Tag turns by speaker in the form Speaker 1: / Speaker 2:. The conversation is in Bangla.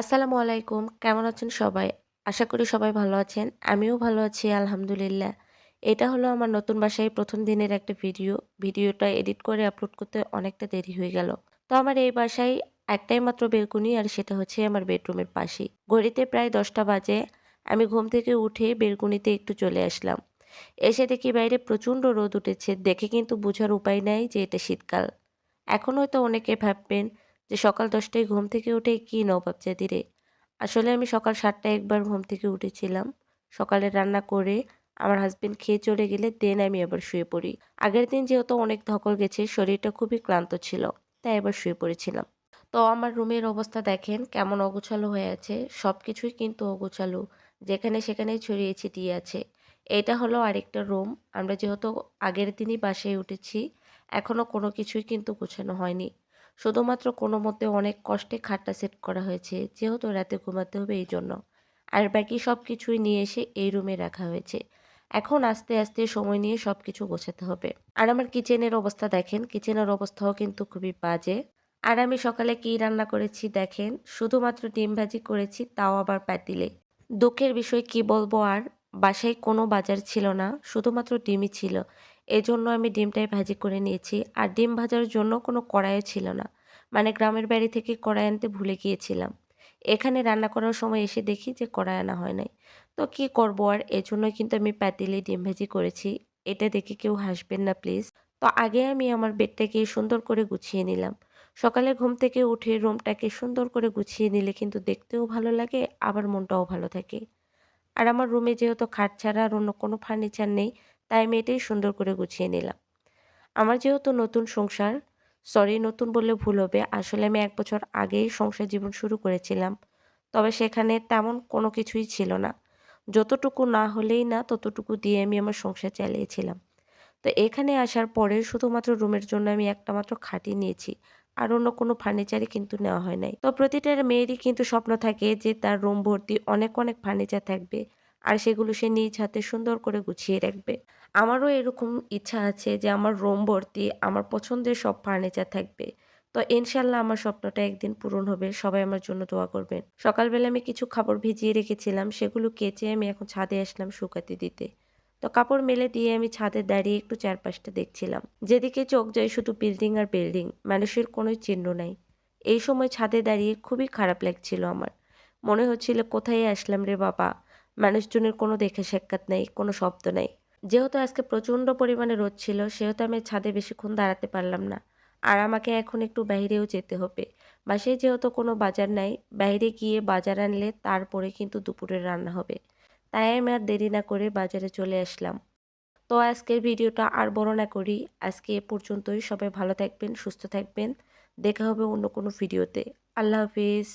Speaker 1: আসসালামু আলাইকুম। কেমন আছেন সবাই? আশা করি সবাই ভালো আছেন। আমিও ভালো আছি, আলহামদুলিল্লাহ। এটা হলো আমার নতুন বাসায় প্রথম দিনের একটা ভিডিও। ভিডিওটা এডিট করে আপলোড করতে অনেকটা দেরি হয়ে গেল। তো আমার এই বাসায় একটাই মাত্র বেলকুনি আর সেটা হচ্ছে আমার বেডরুমের পাশেই। ঘড়িতে প্রায় দশটা বাজে। আমি ঘুম থেকে উঠে বেলকুনিতে একটু চলে আসলাম। এসে দেখি বাইরে প্রচণ্ড রোদ উঠেছে। দেখে কিন্তু বোঝার উপায় নাই যে এটা শীতকাল। এখন হয়তো অনেকে ভাববেন যে সকাল দশটায় ঘুম থেকে উঠে কী নবাব জাদিরে আসলে আমি সকাল সাতটায় একবার ঘুম থেকে উঠেছিলাম। সকালে রান্না করে আমার হাজবেন্ড খেয়ে চলে গেলে দেন আমি আবার শুয়ে পড়ি। আগের দিন যেহেতু অনেক ধকল গেছে, শরীরটা খুবই ক্লান্ত ছিল, তাই এবার শুয়ে পড়েছিলাম। তো আমার রুমের অবস্থা দেখেন, কেমন অগোছালো হয়ে আছে। সব কিছুই কিন্তু অগোছালো, যেখানে সেখানে ছড়িয়ে ছিটিয়ে আছে। এটা হলো আরেকটা রুম আমরা যেহেতু আগের দিনই বাসায় উঠেছি এখনও কোনো কিছুই কিন্তু গোছানো হয়নি। শুধুমাত্র কোনো মতে অনেক কষ্টে খাটটা সেট করা হয়েছে, যেহেতু রাতে ঘুমাতে হবে এই জন্য। আর বাকি সব কিছুই নিয়ে এসে এই রুমে রাখা হয়েছে। এখন আস্তে আস্তে সময় নিয়ে সব কিছু গোছাতে হবে। আর আমার কিচেনের অবস্থা দেখেন, কিচেনের অবস্থাও কিন্তু খুবই বাজে। আর আমি সকালে কী রান্না করেছি দেখেন, শুধুমাত্র ডিম ভাজি করেছি, তাও আবার পাতিলে। দুঃখের বিষয় কি বলব আর? বাসায় কোনো বাজার ছিল না, শুধুমাত্র ডিমই ছিল। এজন্য আমি ডিমটাই ভাজি করে নিয়েছি আর ডিম ভাজার জন্য কোনো কড়াইও ছিল না। মানে গ্রামের বাড়ি থেকে কড়াই আনতে ভুলে গিয়েছিলাম। এখানে রান্না করার সময় এসে দেখি যে কড়াই আনা হয় নাই। তো কি করব আর? এজন্যই কিন্তু আমি পাতিলে ডিম ভাজি করেছি। এটা দেখে কেউ হাসবেন না, প্লিজ। তো আগে আমি আমার বেডটাকে সুন্দর করে গুছিয়ে নিলাম। সকালে ঘুম থেকে উঠে রুমটাকে সুন্দর করে গুছিয়ে নিলে কিন্তু দেখতেও ভালো লাগে, আবার মনটাও ভালো থাকে। আর আমার রুমে যেহেতু খাট ছাড়া আর অন্য কোনো ফার্নিচার নেই, তাই আমি এটাই সুন্দর করে গুছিয়ে নিলাম। আমার যেহেতু নতুন সংসার সরি নতুন বললে ভুল হবে, আসলে আমি এক বছর আগেই সংসার জীবন শুরু করেছিলাম, তবে সেখানে তেমন কোনো কিছুই ছিল না। যতটুকু না হলেই না, ততটুকু দিয়ে আমি আমার সংসার চালিয়েছিলাম। তো এখানে আসার পরে শুধুমাত্র রুমের জন্য আমি একটা মাত্র খাটি নিয়েছি আর অন্য কোনো ফার্নিচারই কিন্তু নেওয়া হয় নাই। তো প্রতিটা মেয়েরই কিন্তু স্বপ্ন থাকে যে তার রুম ভর্তি অনেক অনেক ফার্নিচার থাকবে আর সেগুলো সে নিজ হাতে সুন্দর করে গুছিয়ে রাখবে। আমারও এরকম ইচ্ছা আছে যে আমার রুম ভর্তি, আমার পছন্দের সব ফার্নিচার থাকবে। তো ইনশাল্লাহ আমার স্বপ্নটা একদিন পূরণ হবে। সবাই আমার জন্য দোয়া করবেন। সকালবেলা আমি কিছু খাবার ভিজিয়ে রেখেছিলাম, সেগুলো কেচে আমি এখন ছাদে আসলাম শুকাতে দিতে। তো কাপড় মেলে দিয়ে আমি ছাদে দাঁড়িয়ে একটু চারপাশটা দেখছিলাম। যেদিকে চোখ যায় শুধু বিল্ডিং আর বিল্ডিং মানুষের কোনো চিহ্ন নাই। এই সময় ছাদে দাঁড়িয়ে খুবই খারাপ লাগছিল আমার। মনে হচ্ছিল, কোথায় আসলাম রে বাবা? মানুষজনের কোনো দেখে সাক্ষাৎ নেই, কোনো শব্দ নেই। যেহেতু আজকে প্রচণ্ড পরিমাণে রোদ ছিল, সেহেতু আমি ছাদে বেশিক্ষণ দাঁড়াতে পারলাম না। আর আমাকে এখন একটু বাইরেও যেতে হবে। বাসায় যেহেতু কোনো বাজার নাই, বাইরে গিয়ে বাজার আনলে তারপরে কিন্তু দুপুরে রান্না হবে। তাই আমি আর দেরি না করে বাজারে চলে আসলাম। তো আজকের ভিডিওটা আর বড় না করি। আজকে এ পর্যন্তই। সবাই ভালো থাকবেন, সুস্থ থাকবেন। দেখা হবে অন্য কোনো ভিডিওতে। আল্লাহ হাফিজ।